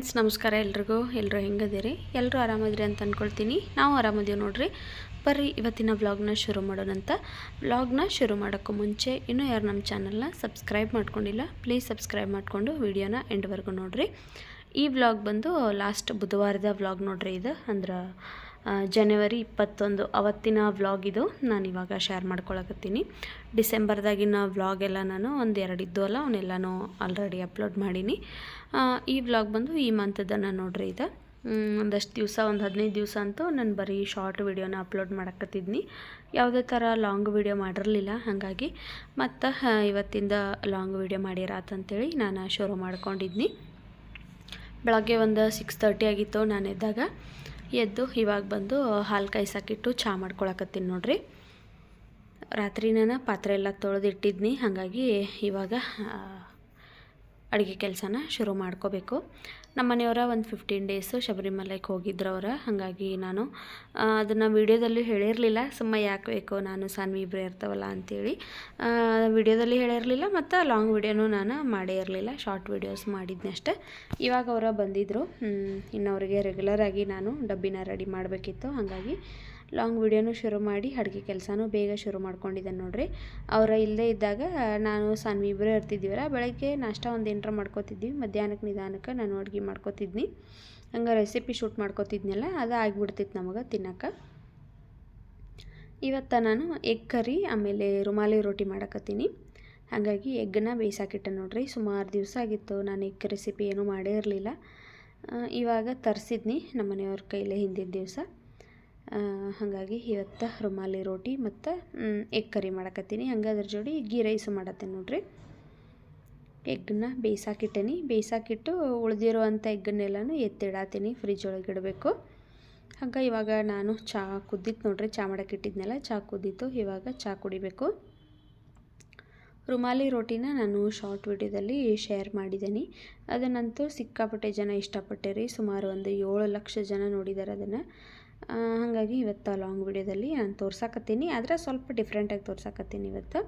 Friends, ನಮಸ್ಕಾರ ಎಲ್ರಿಗೂ. ಎಲ್ಲರೂ ಹೆಂಗದಿರಿ? ಎಲ್ಲರೂ ಆರಾಮದಿರಿ ಅಂತ ಅಂದ್ಕೊಳ್ತೀನಿ ನಾವು ಆರಾಮದೀವಿ ನೋಡ್ರಿ. ಬರ್ರಿ, ಇವತ್ತಿನ ವ್ಲಾಗ್ನ ಶುರು ಮಾಡೋಣಂತ ವ್ಲಾಗ್ನ ಶುರು ಮಾಡೋಕ್ಕೂ ಮುಂಚೆ ಇನ್ನೂ ಯಾರು ನಮ್ಮ ಚಾನಲ್ನ ಸಬ್ಸ್ಕ್ರೈಬ್ ಮಾಡ್ಕೊಂಡಿಲ್ಲ, ಪ್ಲೀಸ್ ಸಬ್ಸ್ಕ್ರೈಬ್ ಮಾಡಿಕೊಂಡು ವೀಡಿಯೋನ ಎಂಡ್ವರೆಗೂ ನೋಡ್ರಿ. ಈ ವ್ಲಾಗ್ ಬಂದು ಲಾಸ್ಟ್ ಬುಧವಾರದ ವ್ಲಾಗ್ ನೋಡ್ರಿ ಇದು. ಅಂದ್ರೆ ಜನವರಿ ಇಪ್ಪತ್ತೊಂದು ಅವತ್ತಿನ ವ್ಲಾಗ್ ಇದು. ನಾನು ಇವಾಗ ಶೇರ್ ಮಾಡ್ಕೊಳಕತ್ತೀನಿ. ಡಿಸೆಂಬರ್ದಾಗಿನ ವ್ಲಾಗ್ ಎಲ್ಲ ನಾನು ಒಂದು ಎರಡು ಇದ್ದು ಅಲ್ಲ ಅವನ್ನೆಲ್ಲನೂ ಆಲ್ರೆಡಿ ಅಪ್ಲೋಡ್ ಮಾಡೀನಿ. ಈ ವ್ಲಾಗ್ ಬಂದು ಈ ಮಂತದ ನಾನು ನೋಡ್ರಿ ಇದು ಒಂದಷ್ಟು ದಿವಸ, ಒಂದು ಹದಿನೈದು ದಿವಸ ಅಂತೂ ನಾನು ಬರೀ ಶಾರ್ಟ್ ವೀಡಿಯೋನ ಅಪ್ಲೋಡ್ ಮಾಡಕತ್ತಿದ್ನಿ. ಯಾವುದೇ ಥರ ಲಾಂಗ್ ವಿಡಿಯೋ ಮಾಡಿರಲಿಲ್ಲ, ಹಾಗಾಗಿ ಮತ್ತು ಇವತ್ತಿಂದ ಲಾಂಗ್ ವೀಡಿಯೋ ಮಾಡಿರಾತಂತೇಳಿ ನಾನು ಶುರು ಮಾಡ್ಕೊಂಡಿದ್ನಿ. ಬೆಳಗ್ಗೆ ಒಂದು ಸಿಕ್ಸ್ ತರ್ಟಿ ಆಗಿತ್ತು ನಾನು ಎದ್ದಾಗ. ಎದ್ದು ಇವಾಗ ಬಂದು ಹಾಲು ಕಾಯ್ಸಕ್ಕಿಟ್ಟು ಚಹಾ ಮಾಡ್ಕೊಳಕತ್ತೀನಿ ನೋಡ್ರಿ. ರಾತ್ರಿ ನಾನು ಪಾತ್ರೆ ಎಲ್ಲ ತೊಳೆದಿಟ್ಟಿದ್ನಿ, ಹಾಗಾಗಿ ಇವಾಗ ಅಡುಗೆ ಕೆಲಸನ ಶುರು ಮಾಡ್ಕೋಬೇಕು. ನಮ್ಮ ಮನೆಯವರ ಒಂದು ಫಿಫ್ಟೀನ್ ಡೇಸು ಶಬರಿಮಲೆಗೆ ಹೋಗಿದ್ರು ಅವ್ರ ಹಾಗಾಗಿ ನಾನು ಅದನ್ನು ವಿಡಿಯೋದಲ್ಲಿ ಹೇಳಿರಲಿಲ್ಲ. ಸುಮ್ಮ ಯಾಕೆ ಬೇಕು, ನಾನು ಸಾನ್ವಿ ಇಬ್ಬರೇ ಇರ್ತಾವಲ್ಲ ಅಂತೇಳಿ. ವಿಡಿಯೋದಲ್ಲಿ ಹೇಳಿರಲಿಲ್ಲ ಮತ್ತು ಲಾಂಗ್ ವಿಡಿಯೋನೂ ನಾನು ಮಾಡೇ ಇರಲಿಲ್ಲ. ಶಾರ್ಟ್ ವೀಡಿಯೋಸ್ ಮಾಡಿದ್ನಷ್ಟೇ ಇವಾಗ ಅವರ ಬಂದಿದ್ದರು ಇನ್ನು ಅವರಿಗೆ ರೆಗ್ಯುಲರಾಗಿ ನಾನು ಡಬ್ಬಿನ ರೆಡಿ ಮಾಡಬೇಕಿತ್ತು. ಹಾಗಾಗಿ ಲಾಂಗ್ ವಿಡಿಯೋನು ಶುರು ಮಾಡಿ, ಅಡುಗೆ ಕೆಲಸನೂ ಬೇಗ ಶುರು ಮಾಡ್ಕೊಂಡಿದ್ದೆ ನೋಡ್ರಿ. ಅವರ ಇಲ್ಲದೇ ಇದ್ದಾಗ ನಾನು, ಸಾನ್ವಿ ಇಬ್ಬರೇ ಇರ್ತಿದ್ದೀವಲ್ಲ, ಬೆಳಗ್ಗೆ ನಾಷ್ಟ ಒಂದು ಎಂಟ್ರ ಮಾಡ್ಕೋತಿದ್ವಿ. ಮಧ್ಯಾಹ್ನಕ್ಕೆ ನಿಧಾನಕ್ಕೆ ನಾನು ಅಡುಗೆ ಮಾಡ್ಕೋತಿದ್ನಿ. ಹಂಗೆ ರೆಸಿಪಿ ಶೂಟ್ ಮಾಡ್ಕೋತಿದ್ನಲ್ಲ, ಅದು ಆಗಿಬಿಡ್ತಿತ್ತು ನಮಗೆ ತಿನ್ನೋಕೆ ಇವತ್ತು ನಾನು ಎಗ್ ಕರಿ ಆಮೇಲೆ ರುಮಾಲಿ ರೊಟ್ಟಿ ಮಾಡಕತ್ತೀನಿ. ಹಾಗಾಗಿ ಎಗ್ಗನ್ನ ಬೇಯಿಸಾಕಿಟ್ಟೆ ನೋಡ್ರಿ. ಸುಮಾರು ದಿವಸ ಆಗಿತ್ತು ನಾನು ಎಗ್ ರೆಸಿಪಿ ಏನೂ ಮಾಡೇ ಇರಲಿಲ್ಲ. ಇವಾಗ ತರಿಸಿದ್ನಿ ನಮ್ಮ ಮನೆಯವ್ರ ಕೈಲೇ ಹಿಂದಿನ ದಿವಸ. ಹಾಗಾಗಿ ಇವತ್ತು ರುಮಾಲಿ ರೋಟಿ ಮತ್ತು ಎಗ್ ಕರಿ ಮಾಡಕತ್ತೀನಿ. ಹಂಗೆ ಅದ್ರ ಜೋಡಿ ಗೀ ರೈಸು ಮಾಡತ್ತೀನಿ ನೋಡ್ರಿ. ಎಗ್ಗನ್ನ ಬೇಯಿಸಾಕಿಟ್ಟೇನಿ. ಬೇಯಿಸಾಕಿಟ್ಟು ಉಳಿದಿರುವಂಥ ಎಗ್ಗನ್ನೆಲ್ಲನೂ ಎತ್ತಿಡಾತೀನಿ ಫ್ರಿಜ್ ಒಳಗೆ ಇಡಬೇಕು. ಹಾಗೆ ಇವಾಗ ನಾನು ಚಹಾ ಕುದ್ದಿತ್ತು ನೋಡ್ರಿ. ಚಾ ಮಾಡಕ್ಕೆ ಇಟ್ಟಿದ್ನಲ್ಲ, ಚಾ ಕುದ್ದಿತ್ತು. ಇವಾಗ ಚಹಾ ಕುಡಿಬೇಕು. ರುಮಾಲಿ ರೋಟಿನ ನಾನು ಶಾರ್ಟ್ ವಿಡಿಯೋದಲ್ಲಿ ಶೇರ್ ಮಾಡಿದ್ದೀನಿ. ಅದನ್ನಂತೂ ಸಿಕ್ಕಾಪಟ್ಟೆ ಜನ ಇಷ್ಟಪಟ್ಟೆ ರೀ ಸುಮಾರು ಒಂದು ಏಳು ಲಕ್ಷ ಜನ ನೋಡಿದ್ದಾರೆ ಅದನ್ನು. ಹಾಗಾಗಿ ಇವತ್ತು ಲಾಂಗ್ ವಿಡಿಯೋದಲ್ಲಿ ನಾನು ತೋರ್ಸಾಕತ್ತೀನಿ. ಆದರೆ ಸ್ವಲ್ಪ ಡಿಫ್ರೆಂಟಾಗಿ ತೋರ್ಸಾಕತ್ತೀನಿ ಇವತ್ತು.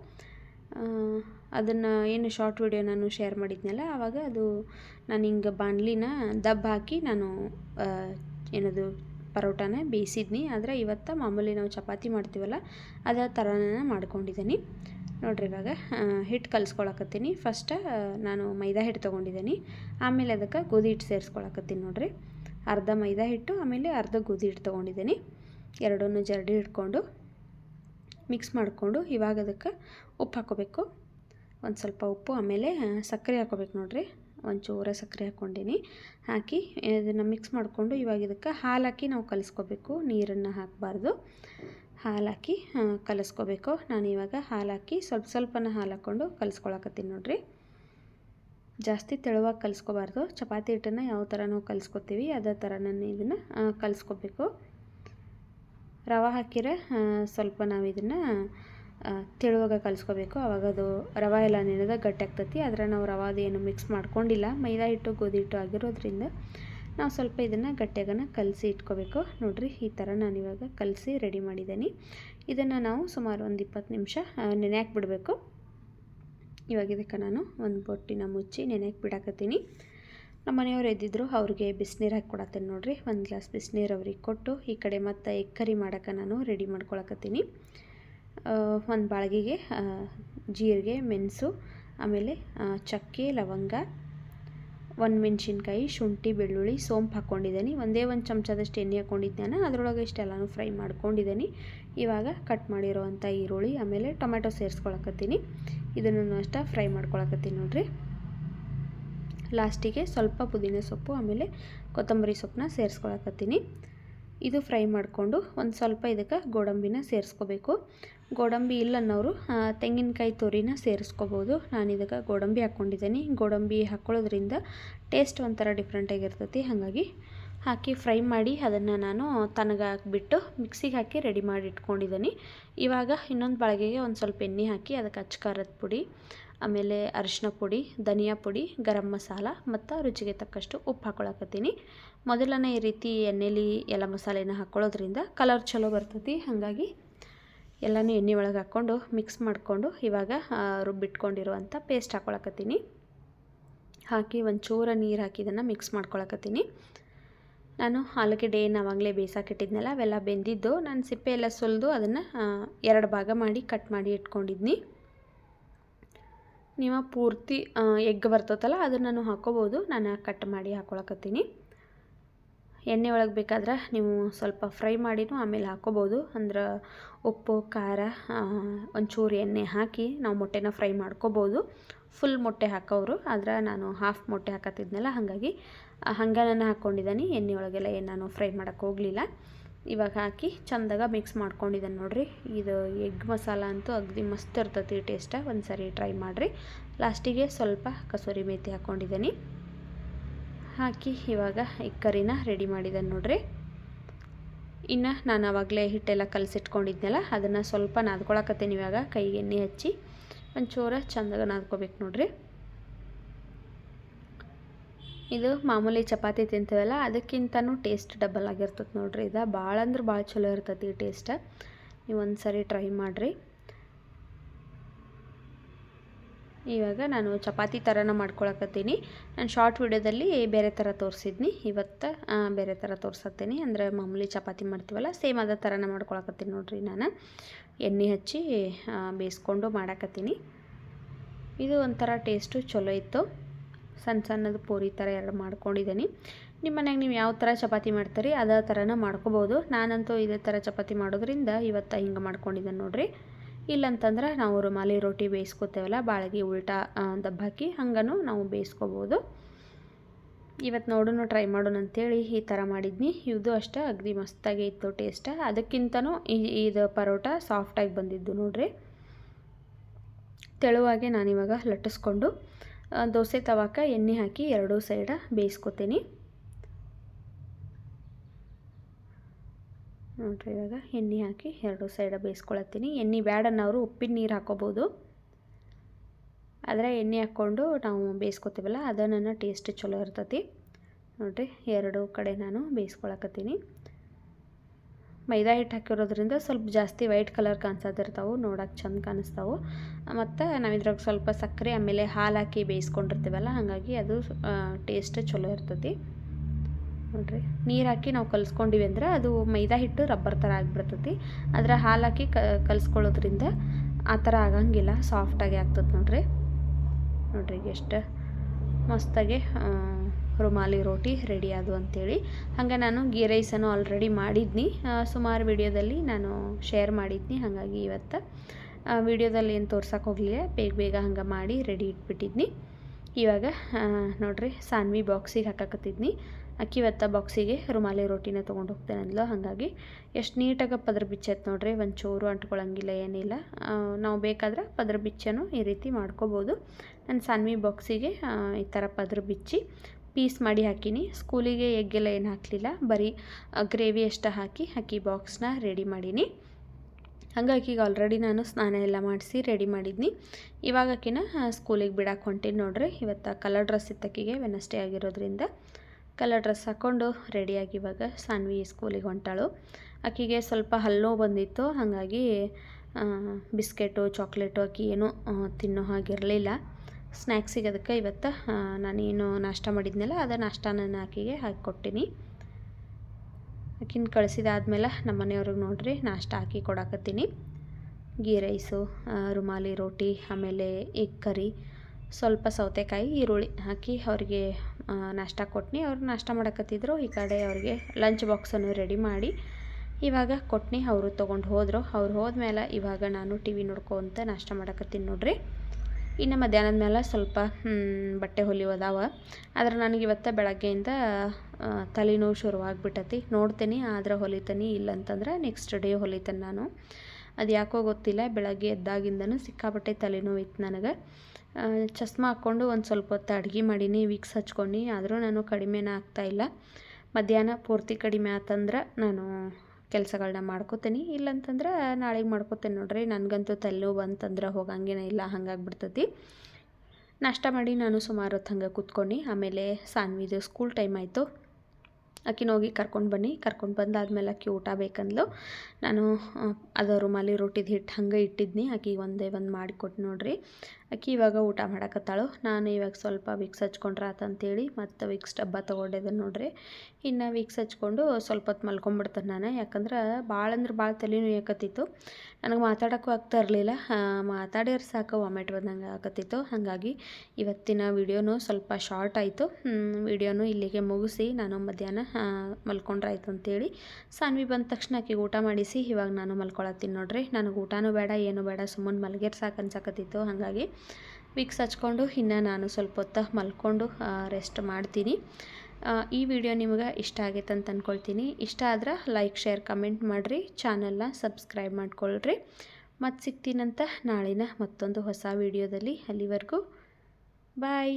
ಅದನ್ನು ಏನು ಶಾರ್ಟ್ ವಿಡಿಯೋ ನಾನು ಶೇರ್ ಮಾಡಿದ್ನಲ್ಲ ಆವಾಗ ಅದು ನಾನು ಹಿಂಗೆ ಬಾಣಲಿನ ದಬ್ಬ ಹಾಕಿ ನಾನು ಏನದು ಪರೋಟಾನ ಬೇಯಿಸಿದ್ನಿ. ಆದರೆ ಇವತ್ತು ಮಾಮೂಲಿ ನಾವು ಚಪಾತಿ ಮಾಡ್ತೀವಲ್ಲ, ಅದೇ ಥರನೇ ಮಾಡ್ಕೊಂಡಿದ್ದೀನಿ ನೋಡ್ರಿ ಇವಾಗ ಹಿಟ್ಟು ಕಲಿಸ್ಕೊಳಕತ್ತೀನಿ. ಫಸ್ಟ್ ನಾನು ಮೈದಾ ಹಿಟ್ಟು ತೊಗೊಂಡಿದ್ದೀನಿ ಆಮೇಲೆ ಅದಕ್ಕೆ ಗೋಧಿ ಹಿಟ್ಟು ಸೇರಿಸ್ಕೊಳಕತ್ತೀನಿ ನೋಡ್ರಿ. ಅರ್ಧ ಮೈದಾ ಹಿಟ್ಟು, ಆಮೇಲೆ ಅರ್ಧ ಗೋಧಿ ಹಿಟ್ಟು ತೊಗೊಂಡಿದ್ದೀನಿ. ಎರಡನ್ನು ಜರಡಿ ಹಿಡ್ಕೊಂಡು ಮಿಕ್ಸ್ ಮಾಡಿಕೊಂಡು ಇವಾಗ ಅದಕ್ಕೆ ಉಪ್ಪು ಹಾಕೋಬೇಕು ಒಂದು ಸ್ವಲ್ಪ ಉಪ್ಪು, ಆಮೇಲೆ ಸಕ್ಕರೆ ಹಾಕೋಬೇಕು ಒಂದು ಒಂಚೂರ ಸಕ್ಕರೆ ಹಾಕ್ಕೊಂಡಿನಿ. ಹಾಕಿ ಇದನ್ನು ಮಿಕ್ಸ್ ಮಾಡಿಕೊಂಡು ಇವಾಗ ಇದಕ್ಕೆ ಹಾಲು ಹಾಕಿ ನಾವು ಕಲಿಸ್ಕೋಬೇಕು. ನೀರನ್ನು ಹಾಕಬಾರ್ದು. ಹಾಲು ಹಾಕಿ ಕಲಿಸ್ಕೋಬೇಕು. ನಾನು ಇವಾಗ ಹಾಲು ಹಾಕಿ ಸ್ವಲ್ಪ ಸ್ವಲ್ಪನ ಹಾಲು ಹಾಕ್ಕೊಂಡು ಕಲಿಸ್ಕೊಳಕತ್ತೀನಿ ನೋಡ್ರಿ. ಜಾಸ್ತಿ ತೆಳುವಾಗಿ ಕಲಿಸ್ಕೋಬಾರ್ದು. ಚಪಾತಿ ಹಿಟ್ಟನ್ನು ಯಾವ ಥರ ನಾವು ಕಲಿಸ್ಕೊತೀವಿ. ಅದೇ ಥರ ನಾನು ಇದನ್ನು ಕಲಿಸ್ಕೋಬೇಕು. ರವೆ ಹಾಕಿರೆ ಸ್ವಲ್ಪ ನಾವು ಇದನ್ನು ತೆಳುವಾಗ ಕಲಿಸ್ಕೋಬೇಕು. ಆವಾಗ ಅದು ರವೆ ಎಲ್ಲ ನೆನೆದಾಗ ಗಟ್ಟಿ ಆಗ್ತೈತಿ. ಆದರೆ ನಾವು ರವೆ ಏನು ಮಿಕ್ಸ್ ಮಾಡ್ಕೊಂಡಿಲ್ಲ. ಮೈದಾ ಹಿಟ್ಟು, ಗೋಧಿ ಹಿಟ್ಟು ಆಗಿರೋದ್ರಿಂದ ನಾವು ಸ್ವಲ್ಪ ಇದನ್ನು ಗಟ್ಟಿಯಾಗನ ಕಲಸಿ ಇಟ್ಕೋಬೇಕು. ನೋಡಿರಿ, ಈ ಥರ ನಾನು ಇವಾಗ ಕಲಸಿ ರೆಡಿ ಮಾಡಿದ್ದೀನಿ. ಇದನ್ನು ನಾವು ಸುಮಾರು ಒಂದು ಇಪ್ಪತ್ತು ನಿಮಿಷ ನೆನೆ ಬಿಡಬೇಕು. ಇವಾಗ ಇದಕ್ಕೆ ನಾನು ಒಂದು ಬೊಟ್ಟಿನ ಮುಚ್ಚಿ ನೆನೆಯಕ್ಕೆ ಬಿಡಾಕತ್ತೀನಿ. ನಮ್ಮ ಮನೆಯವ್ರು ಎದ್ದಿದ್ರು ಅವ್ರಿಗೆ ಬಿಸಿನೀರು ಹಾಕಿ ನೋಡ್ರಿ. ಒಂದು ಗ್ಲಾಸ್ ಬಿಸಿನೀರು ಅವ್ರಿಗೆ ಕೊಟ್ಟು ಈ ಕಡೆ ಮತ್ತು ಎಗ್ ಕರಿ ಮಾಡೋಕೆ ನಾನು ರೆಡಿ ಮಾಡ್ಕೊಳಕತ್ತೀನಿ. ಒಂದು ಬಾಳ್ಗಿಗೆ ಜೀರಿಗೆ, ಮೆಣಸು, ಆಮೇಲೆ ಚಕ್ಕೆ, ಲವಂಗ, ಒಂದು ಮೆಣಸಿನ್ಕಾಯಿ, ಶುಂಠಿ, ಬೆಳ್ಳುಳ್ಳಿ, ಸೋಂಪು ಹಾಕ್ಕೊಂಡಿದ್ದೀನಿ ಒಂದೇ ಒಂದು ಚಮಚದಷ್ಟು ಎಣ್ಣೆ ಹಾಕ್ಕೊಂಡಿದ್ದಾನೆ ಅದರೊಳಗೆ ಇಷ್ಟೆಲ್ಲನೂ ಫ್ರೈ ಮಾಡ್ಕೊಂಡಿದ್ದೀನಿ. ಇವಾಗ ಕಟ್ ಮಾಡಿರೋವಂಥ ಈರುಳ್ಳಿ, ಆಮೇಲೆ ಟೊಮೆಟೊ ಸೇರಿಸ್ಕೊಳಕತ್ತೀನಿ. ಇದನ್ನು ಅಷ್ಟೇ ಫ್ರೈ ಮಾಡ್ಕೊಳಕತ್ತೀನಿ ನೋಡಿರಿ. ಲಾಸ್ಟಿಗೆ ಸ್ವಲ್ಪ ಪುದೀನ ಸೊಪ್ಪು, ಆಮೇಲೆ ಕೊತ್ತಂಬರಿ ಸೊಪ್ಪನ್ನ ಸೇರಿಸ್ಕೊಳಕತ್ತೀನಿ. ಇದು ಫ್ರೈ ಮಾಡಿಕೊಂಡು ಒಂದು ಸ್ವಲ್ಪ ಇದಕ್ಕೆ ಗೋಡಂಬಿನ ಸೇರಿಸ್ಕೋಬೇಕು. ಗೋಡಂಬಿ ಇಲ್ಲ ಅನ್ನೋರು ತೆಂಗಿನಕಾಯಿ ತುರಿನ ಸೇರಿಸ್ಕೋಬೋದು. ನಾನು ಇದಕ್ಕೆ ಗೋಡಂಬಿ ಹಾಕ್ಕೊಂಡಿದ್ದೀನಿ. ಗೋಡಂಬಿ ಹಾಕ್ಕೊಳ್ಳೋದ್ರಿಂದ ಟೇಸ್ಟ್ ಒಂಥರ ಡಿಫ್ರೆಂಟಾಗಿರ್ತೈತಿ ಹಾಗಾಗಿ ಹಾಕಿ ಫ್ರೈ ಮಾಡಿ ಅದನ್ನು ನಾನು ತನಗಾಕ್ಬಿಟ್ಟು ಮಿಕ್ಸಿಗೆ ಹಾಕಿ ರೆಡಿ ಮಾಡಿ ಇಟ್ಕೊಂಡಿದ್ದೀನಿ. ಇವಾಗ ಇನ್ನೊಂದು ಬಾಳಿಗೆಗೆ ಒಂದು ಸ್ವಲ್ಪ ಎಣ್ಣೆ ಹಾಕಿ ಅದಕ್ಕೆ ಅಚ್ಚ ಖಾರದ ಪುಡಿ, ಆಮೇಲೆ ಅರಿಶಿನ ಪುಡಿ, ಧನಿಯಾ ಪುಡಿ, ಗರಂ ಮಸಾಲ ಮತ್ತು ರುಚಿಗೆ ತಕ್ಕಷ್ಟು ಉಪ್ಪು ಹಾಕ್ಕೊಳಕತ್ತೀನಿ ಮೊದಲನೇ ಈ ರೀತಿ ಎಣ್ಣೆಲಿ ಎಲ್ಲ ಮಸಾಲೆನ ಹಾಕ್ಕೊಳ್ಳೋದ್ರಿಂದ ಕಲರ್ ಚಲೋ ಬರ್ತೈತಿ. ಹಾಗಾಗಿ ಎಲ್ಲನೂ ಎಣ್ಣೆ ಒಳಗೆ ಹಾಕ್ಕೊಂಡು ಮಿಕ್ಸ್ ಮಾಡಿಕೊಂಡು ಇವಾಗ ರುಬ್ಬಿಟ್ಕೊಂಡಿರುವಂಥ ಪೇಸ್ಟ್ ಹಾಕ್ಕೊಳಕತ್ತೀನಿ ಹಾಕಿ ಒಂಚೂರ ನೀರು ಹಾಕಿ ಇದನ್ನು ಮಿಕ್ಸ್ ಮಾಡ್ಕೊಳಕತ್ತೀನಿ. ನಾನು ಆಲೂಗೆಡ್ಡೆ ಏನು ಆವಾಗಲೇ ಬೇಯಿಸಾಕಿಟ್ಟಿದ್ನಲ್ಲ ಅವೆಲ್ಲ ಬೆಂದಿದ್ದು, ನಾನು ಸಿಪ್ಪೆ ಎಲ್ಲ ಸುಲಿದು ಅದನ್ನು ಎರಡು ಭಾಗ ಮಾಡಿ ಕಟ್ ಮಾಡಿ ಇಟ್ಕೊಂಡಿದ್ನಿ. ನೀವು ಪೂರ್ತಿ ಎಗ್ ಬರ್ತೈತಲ್ಲ ಅದನ್ನು ನಾನು ಹಾಕೋಬೋದು, ನಾನು ಕಟ್ ಮಾಡಿ ಹಾಕೊಳಕತ್ತೀನಿ. ಎಣ್ಣೆ ಒಳಗೆ ಬೇಕಾದ್ರೆ ನೀವು ಸ್ವಲ್ಪ ಫ್ರೈ ಮಾಡಿನೂ ಆಮೇಲೆ ಹಾಕೋಬೋದು, ಅಂದ್ರೆ ಉಪ್ಪು, ಖಾರ ಒಂಚೂರು ಎಣ್ಣೆ ಹಾಕಿ ನಾವು ಮೊಟ್ಟೆನ ಫ್ರೈ ಮಾಡ್ಕೋಬೋದು. ಫುಲ್ ಮೊಟ್ಟೆ ಹಾಕೋರು ಆದ್ರೆ ನಾನು ಹಾಫ್ ಮೊಟ್ಟೆ ಹಾಕತ್ತಿದ್ನಲ್ಲ, ಹಾಗಾಗಿ ಹಂಗನ ಹಾಕ್ಕೊಂಡಿದ್ದಾನೆ ಎಣ್ಣೆ ಒಳಗೆಲ್ಲ ಏನು ನಾನು ಫ್ರೈ ಮಾಡೋಕ್ಕೆ ಹೋಗಲಿಲ್ಲ. ಇವಾಗ ಹಾಕಿ ಚಂದಾಗ ಮಿಕ್ಸ್ ಮಾಡ್ಕೊಂಡಿದ್ದಾನೆ ನೋಡಿರಿ. ಇದು ಎಗ್ ಮಸಾಲ ಅಂತೂ ಅಗದಿ ಮಸ್ತ್ ಇರ್ತೈತಿ ಟೇಸ್ಟ ಒಂದು ಸರಿ ಟ್ರೈ ಮಾಡಿರಿ ಲಾಸ್ಟಿಗೆ ಸ್ವಲ್ಪ ಕಸೂರಿ ಮೇಥಿ ಹಾಕ್ಕೊಂಡಿದ್ದೀನಿ ಹಾಕಿ ಇವಾಗ ಈ ಕರಿನ ರೆಡಿ ಮಾಡಿದ್ದಾನೆ ನೋಡಿರಿ. ಇನ್ನು ನಾನು ಆವಾಗಲೇ ಹಿಟ್ಟೆಲ್ಲ ಕಲಸಿಟ್ಕೊಂಡಿದ್ನಲ್ಲ, ಅದನ್ನು ಸ್ವಲ್ಪ ನಾದ್ಕೊಳಕತ್ತೇನೆ ಇವಾಗ. ಕೈಗೆ ಎಣ್ಣೆ ಹಚ್ಚಿ ಒಂಚೂರ ಚಂದಾಗ ನಾದ್ಕೋಬೇಕು ನೋಡಿರಿ. ಇದು ಮಾಮೂಲಿ ಚಪಾತಿ ತಿಂತೀವಲ್ಲ, ಅದಕ್ಕಿಂತನೂ ಟೇಸ್ಟ್ ಡಬಲ್ ಆಗಿರ್ತದೆ ನೋಡಿರಿ. ಇದು ಭಾಳ ಅಂದ್ರೆ ಭಾಳ ಚಲೋ ಇರ್ತೈತಿ ಈ ಟೇಸ್ಟ್ ನೀವು ಒಂದು ಸರಿ ಟ್ರೈ ಮಾಡಿರಿ. ಇವಾಗ ನಾನು ಚಪಾತಿ ಥರನ ಮಾಡ್ಕೊಳಕತ್ತೀನಿ. ನಾನು ಶಾರ್ಟ್ ವಿಡಿಯೋದಲ್ಲಿ ಬೇರೆ ಥರ ತೋರಿಸಿದ್ನಿ. ಇವತ್ತು ಬೇರೆ ಥರ ತೋರ್ಸತ್ತೀನಿ. ಅಂದರೆ ಮಾಮೂಲಿ ಚಪಾತಿ ಮಾಡ್ತೀವಲ್ಲ ಸೇಮ್ ಅದೇ ಥರನ ಮಾಡ್ಕೊಳಕತ್ತೀನಿ ನೋಡಿರಿ ನಾನು. ಎಣ್ಣೆ ಹಚ್ಚಿ ಬೇಯಿಸ್ಕೊಂಡು ಮಾಡಾಕತ್ತೀನಿ. ಇದು ಒಂಥರ ಟೇಸ್ಟು ಚಲೋ ಇತ್ತು. ಸಣ್ಣ ಸಣ್ಣದು ಪೂರಿ ಥರ ಎರಡು ಮಾಡ್ಕೊಂಡಿದ್ದೀನಿ. ನಿಮ್ಮ ಮನೆಯಾಗ ನೀವು ಯಾವ ಥರ ಚಪಾತಿ ಮಾಡ್ತೀರಿ ಅದೇ ಥರನ ಮಾಡ್ಕೋಬೋದು. ನಾನಂತೂ ಇದೇ ಥರ ಚಪಾತಿ ಮಾಡೋದ್ರಿಂದ ಇವತ್ತು ಹಿಂಗೆ ಮಾಡ್ಕೊಂಡಿದ್ದೇನೆ ನೋಡಿರಿ. ಇಲ್ಲಂತಂದ್ರೆ ನಾವು ರುಮಾಲಿ ರೊಟ್ಟಿ ಬೇಯಿಸ್ಕೊತೇವಲ್ಲ, ಬಾಳಿಗೆ ಉಲ್ಟಾ ದಬ್ಬಾಕಿ ಹಂಗನೂ ನಾವು ಬೇಯಿಸ್ಕೋಬೋದು. ಇವತ್ತು ನೋಡೋಣ ಟ್ರೈ ಮಾಡೋಣ ಅಂತೇಳಿ ಈ ಥರ ಮಾಡಿದ್ನಿ. ಇದು ಅಷ್ಟೇ, ಅಗದಿ ಮಸ್ತಾಗೆ ಇತ್ತು ಟೇಸ್ಟ್. ಅದಕ್ಕಿಂತನೂ ಇದು ಪರೋಟ ಸಾಫ್ಟಾಗಿ ಬಂದಿದ್ದು ನೋಡಿರಿ. ತೆಳುವಾಗೆ ನಾನಿವಾಗ ಲಟ್ಟಿಸ್ಕೊಂಡು ದೋಸೆ ತವಾಕ, ಎಣ್ಣೆ ಹಾಕಿ ಎರಡೂ ಸೈಡ ಬೇಯಿಸ್ಕೊತೀನಿ. ನೋಡ್ರಿ ಇವಾಗ ಎಣ್ಣೆ ಹಾಕಿ ಎರಡು ಸೈಡ ಬೇಯಿಸ್ಕೊಳತ್ತೀನಿ. ಎಣ್ಣೆ ಬ್ಯಾಡನ್ನವರು ಉಪ್ಪಿನ ನೀರು ಹಾಕೋಬೋದು. ಆದರೆ ಎಣ್ಣೆ ಹಾಕ್ಕೊಂಡು ನಾವು ಬೇಯಿಸ್ಕೊತೀವಲ್ಲ, ಅದನ್ನ ಟೇಸ್ಟ್ ಚಲೋ ಇರ್ತತಿ. ನೋಡಿರಿ, ಎರಡು ಕಡೆ ನಾನು ಬೇಯಿಸ್ಕೊಳಕತ್ತೀನಿ. ಮೈದಾ ಹಿಟ್ಟು ಹಾಕಿರೋದ್ರಿಂದ ಸ್ವಲ್ಪ ಜಾಸ್ತಿ ವೈಟ್ ಕಲರ್ ಕಾಣಿಸೋದಿರ್ತಾವೆ, ನೋಡೋಕೆ ಚಂದ ಕಾಣಿಸ್ತಾವೆ. ಮತ್ತು ನಾವು ಇದ್ರಾಗ ಸ್ವಲ್ಪ ಸಕ್ಕರೆ, ಆಮೇಲೆ ಹಾಲು ಹಾಕಿ ಬೇಯಿಸ್ಕೊಂಡಿರ್ತೀವಲ್ಲ, ಹಾಗಾಗಿ ಅದು ಟೇಸ್ಟ್ ಚಲೋ ಇರ್ತೈತಿ. ನೋಡಿರಿ, ನೀರು ಹಾಕಿ ನಾವು ಕಲಿಸ್ಕೊಂಡಿವಿ ಅಂದ್ರೆ ಅದು ಮೈದಾ ಹಿಟ್ಟು ರಬ್ಬರ್ ಥರ ಆಗಿಬಿಡ್ತೈತಿ. ಅದರ ಹಾಲು ಹಾಕಿ ಕ ಕಲಿಸ್ಕೊಳ್ಳೋದ್ರಿಂದ ಆ ಥರ ಆಗಂಗಿಲ್ಲ ಸಾಫ್ಟಾಗಿ ಆಗ್ತದೆ ನೋಡಿರಿ. ನೋಡಿರಿ, ಎಷ್ಟು ಮಸ್ತಾಗಿ ರುಮಾಲಿ ರೋಟಿ ರೆಡಿ ಆದವು ಅಂಥೇಳಿ ಹಾಗೆ ನಾನು ಗೀ ರೈಸನ್ನು ಆಲ್ರೆಡಿ ಮಾಡಿದ್ನಿ. ಸುಮಾರು ವಿಡಿಯೋದಲ್ಲಿ ನಾನು ಶೇರ್ ಮಾಡಿದ್ನಿ, ಹಾಗಾಗಿ ಇವತ್ತು. ವಿಡಿಯೋದಲ್ಲಿ ಏನು ತೋರ್ಸೋಕೆ ಹೋಗಲಿಲ್ಲ, ಬೇಗ ಬೇಗ ಹಂಗೆ ಮಾಡಿ ರೆಡಿ ಇಟ್ಬಿಟ್ಟಿದ್ನಿ. ಇವಾಗ ನೋಡ್ರಿ, ಸಾನ್ವಿ ಬಾಕ್ಸಿಗೆ ಹಾಕಕತ್ತಿದ್ನಿ. ಅಕ್ಕಿ ಇವತ್ತ ಬಾಕ್ಸಿಗೆ ರುಮಾಲಿ ರೋಟಿನ ತೊಗೊಂಡು ಹೋಗ್ತೇನೆ ಹಾಗಾಗಿ ಎಷ್ಟು ನೀಟಾಗಿ ಪದ್ರ ಬಿಚ್ಚೈತೆ ನೋಡ್ರಿ ಒಂಚೂರು ಅಂಟ್ಕೊಳ್ಳೋಂಗಿಲ್ಲ ಏನಿಲ್ಲ. ನಾವು ಬೇಕಾದ್ರೆ ಪದ್ರ ಬಿಚ್ಚನು ಈ ರೀತಿ ಮಾಡ್ಕೋಬೋದು. ನಾನು ಸಾನ್ವಿ ಬಾಕ್ಸಿಗೆ ಈ ಥರ ಪದ್ರ ಬಿಚ್ಚಿ ಪೀಸ್ ಮಾಡಿ ಹಾಕೀನಿ. ಸ್ಕೂಲಿಗೆ ಎಗ್ಗೆಲ್ಲ ಏನು ಹಾಕಲಿಲ್ಲ. ಬರೀ ಗ್ರೇವಿ ಅಷ್ಟು ಹಾಕಿ ಹಾಕಿ ಬಾಕ್ಸ್ನ ರೆಡಿ ಮಾಡೀನಿ. ಹಂಗಾಗಿ ಈಗ ಆಲ್ರೆಡಿ ನಾನು ಸ್ನಾನ ಎಲ್ಲ ಮಾಡಿಸಿ ರೆಡಿ ಮಾಡಿದ್ನಿ. ಇವಾಗ ಆಕಿನ ಸ್ಕೂಲಿಗೆ ಬಿಡಕ್ಕೆ ಹೊಂಟೀನಿ ನೋಡ್ರಿ. ಇವತ್ತು ಕಲರ್ ಡ್ರೆಸ್ ಇತ್ತಕ್ಕಿಗೆ ವೆನಸ್ಡೇ ಆಗಿರೋದ್ರಿಂದ ಕಲರ್ ಡ್ರೆಸ್ ಹಾಕ್ಕೊಂಡು ರೆಡಿಯಾಗಿ ಇವಾಗ ಸಾನ್ವಿ ಸ್ಕೂಲಿಗೆ ಹೊಂಟಾಳು. ಅಕ್ಕಿಗೆ ಸ್ವಲ್ಪ ಹಲ್ಲು ಬಂದಿತ್ತು. ಹಾಗಾಗಿ ಬಿಸ್ಕೆಟು ಚಾಕ್ಲೇಟು ಅಕ್ಕಿ ಏನೂ ತಿನ್ನೋ ಹಾಗಿರಲಿಲ್ಲ. ಸ್ನ್ಯಾಕ್ಸಿಗೆ ಅದಕ್ಕೆ ಇವತ್ತು ನಾನೇನು ನಾಷ್ಟ ಮಾಡಿದ್ನಲ್ಲ, ಅದೇ ನಾಷ್ಟ ನಾನು ಆಕಿಗೆ ಹಾಕಿಕೊಟ್ಟಿನಿ. ಆಕಿನ ಕಳಿಸಿದಾದ್ಮೇಲೆ ನಮ್ಮ ಮನೆಯವ್ರಿಗೆ ನೋಡ್ರಿ, ನಾಷ್ಟ ಹಾಕಿ ಕೊಡಾಕತ್ತೀನಿ. ಗೀ ರೈಸು ರುಮಾಲಿ, ರೋಟಿ, ಆಮೇಲೆ ಎಗ್ ಕರಿ, ಸ್ವಲ್ಪ ಸೌತೆಕಾಯಿ, ಈರುಳ್ಳಿ ಹಾಕಿ ಅವ್ರಿಗೆ ನಾಷ್ಟ ಕೊಟ್ನಿ. ಅವ್ರು ನಾಷ್ಟ ಮಾಡಕತ್ತಿದ್ರು, ಈ ಕಡೆ ಅವ್ರಿಗೆ ಲಂಚ್ ಬಾಕ್ಸನ್ನು ರೆಡಿ ಮಾಡಿ. ಇವಾಗ ಕೊಟ್ನಿ, ಅವರು ತೊಗೊಂಡು ಹೋದರು. ಅವ್ರು ಹೋದ್ಮೇಲೆ ಇವಾಗ ನಾನು ಟಿ ವಿ ನೋಡ್ಕೊತ ನಾಷ್ಟ ಮಾಡಕತ್ತೀನಿ ನೋಡ್ರಿ. ಇನ್ನು ಮಧ್ಯಾಹ್ನದ ಮೇಲೆ ಸ್ವಲ್ಪ ಬಟ್ಟೆ ಹೊಲಿಯೋದಾವ. ಆದ್ರೆ ನನಗೆ ಇವತ್ತು ಬೆಳಗ್ಗೆಯಿಂದ ತಲೆನೋವು ಶುರುವಾಗ್ಬಿಟ್ಟತಿ. ನೋಡ್ತೀನಿ, ಆದ್ರೆ ಹೊಲಿತೀನಿ, ಇಲ್ಲಂತಂದ್ರೆ ನೆಕ್ಸ್ಟ್ ಡೇ ಹೊಲಿತೀನಿ ನಾನು. ಅದು ಯಾಕೋ ಗೊತ್ತಿಲ್ಲ, ಬೆಳಗ್ಗೆ ಎದ್ದಾಗಿಂದನೂ ಸಿಕ್ಕಾಪಟ್ಟೆ ತಲೆನೋವು ಇತ್ತು ನನಗೆ. ಚಸ್ಮಾ ಹಾಕ್ಕೊಂಡು ಒಂದು ಸ್ವಲ್ಪ ಹೊತ್ತು ಅಡುಗೆ ಮಾಡೀನಿ, ವಿಕ್ಸ್ ಹಚ್ಕೊಂಡು. ಆದರೂ ನಾನು ಕಡಿಮೆನೇ ಆಗ್ತಾಯಿಲ್ಲ ಮಧ್ಯಾಹ್ನ ಪೂರ್ತಿ ಕಡಿಮೆ ಆತಂದ್ರೆ ನಾನು ಕೆಲಸಗಳನ್ನ ಮಾಡ್ಕೋತೀನಿ. ಇಲ್ಲಂತಂದ್ರೆ ನಾಳೆಗೆ ಮಾಡ್ಕೋತೇನೆ ನೋಡ್ರಿ. ನನಗಂತೂ ತಲ್ಲು ಬಂತಂದ್ರೆ ಹೋಗಂಗೇನ ಇಲ್ಲ. ಹಂಗಾಗ್ಬಿಡ್ತೈತಿ. ನಾಷ್ಟ ಮಾಡಿ ನಾನು ಸುಮಾರು ಹೊತ್ತು ಹಂಗೆ ಕೂತ್ಕೊಂಡು, ಆಮೇಲೆ ಸಾನ್ವಿದು ಸ್ಕೂಲ್ ಟೈಮ್ ಆಯಿತು. ಆಕಿನ ಹೋಗಿ ಕರ್ಕೊಂಡು ಬನ್ನಿ. ಕರ್ಕೊಂಡು ಬಂದಾದ್ಮೇಲೆ ಆಕಿ ಊಟ ಬೇಕಂದ್ಲು. ನಾನು ಅದು ರುಮಾಲಿ ರೊಟ್ಟಿದು ಹಿಟ್ಟು ಹಂಗೆ ಇಟ್ಟಿದ್ನಿ. ಆಕಿಗೆ ಒಂದೇ ಒಂದು ಮಾಡಿಕೊಟ್ಟು ನೋಡ್ರಿ. ಆಕಿ ಇವಾಗ ಊಟ ಮಾಡಕತ್ತಾಳು. ನಾನು ಇವಾಗ ಸ್ವಲ್ಪ ವಿಕ್ಸ್ ಹಚ್ಕೊಂಡ್ರೆ ಆತಂತೇಳಿ ಮತ್ತು ವಿಕ್ಸ್ ಡಬ್ಬ ತೊಗೊಂಡಿದ್ದೆ ನೋಡ್ರಿ. ಇನ್ನು ವಿಕ್ಸ್ ಹಚ್ಕೊಂಡು ಸ್ವಲ್ಪ ಹೊತ್ತು ಮಲ್ಕೊಂಬಿಡ್ತೇನೆ ನಾನು. ಯಾಕಂದ್ರೆ ಭಾಳ ಅಂದ್ರೆ ಭಾಳ ತಲೆನೂ ಯಾಕತ್ತಿತ್ತು ನನಗೆ ಮಾತಾಡೋಕ್ಕೂ ಆಗ್ತಾ ಇರಲಿಲ್ಲ. ಮಾತಾಡಿದ್ರೆ ಸಾಕು ವಾಮಿಟ್ ಬಂದಂಗೆ ಆಗತ್ತಿತ್ತು. ಹಾಗಾಗಿ ಇವತ್ತಿನ ವಿಡಿಯೋನು ಸ್ವಲ್ಪ ಶಾರ್ಟ್ ಆಯಿತು. ವಿಡಿಯೋನು ಇಲ್ಲಿಗೆ ಮುಗಿಸಿ ನಾನು ಮಧ್ಯಾಹ್ನ ಮಲ್ಕೊಂಡ್ರೆ ಆಯ್ತು ಅಂತೇಳಿ. ಸಾನ್ವಿ ಬಂದ ತಕ್ಷಣ ಆಕೆಗೆ ಊಟ ಮಾಡಿಸಿ ಇವಾಗ ನಾನು ಮಲ್ಕೊಳತ್ತೀನಿ ನೋಡಿರಿ. ನನಗೆ ಊಟನೂ ಬೇಡ, ಏನು ಬೇಡ, ಸುಮ್ಮನೆ ಮಲ್ಗೇರ್ ಸಾಕು ಅನ್ಸಕತ್ತಿತ್ತು. ಹಾಗಾಗಿ ವಿಕ್ಸ್ ಹಚ್ಕೊಂಡು ಇನ್ನು ನಾನು ಸ್ವಲ್ಪ ಹೊತ್ತು ಮಲ್ಕೊಂಡು ರೆಸ್ಟ್ ಮಾಡ್ತೀನಿ. ಈ ವಿಡಿಯೋ ನಿಮ್ಗೆ ಇಷ್ಟ ಆಗೈತೆ ಅಂತ ಅಂದ್ಕೊಳ್ತೀನಿ ಇಷ್ಟ ಆದ್ರೆ ಲೈಕ್ ಶೇರ್ ಕಮೆಂಟ್ ಮಾಡಿರಿ. ಚಾನಲ್ನ ಸಬ್ಸ್ಕ್ರೈಬ್ ಮಾಡ್ಕೊಳ್ರಿ. ಮತ್ತು ಸಿಗ್ತೀನಂತ ನಾಳಿನ ಮತ್ತೊಂದು ಹೊಸ ವಿಡಿಯೋದಲ್ಲಿ ಅಲ್ಲಿವರೆಗೂ. ಬಾಯ್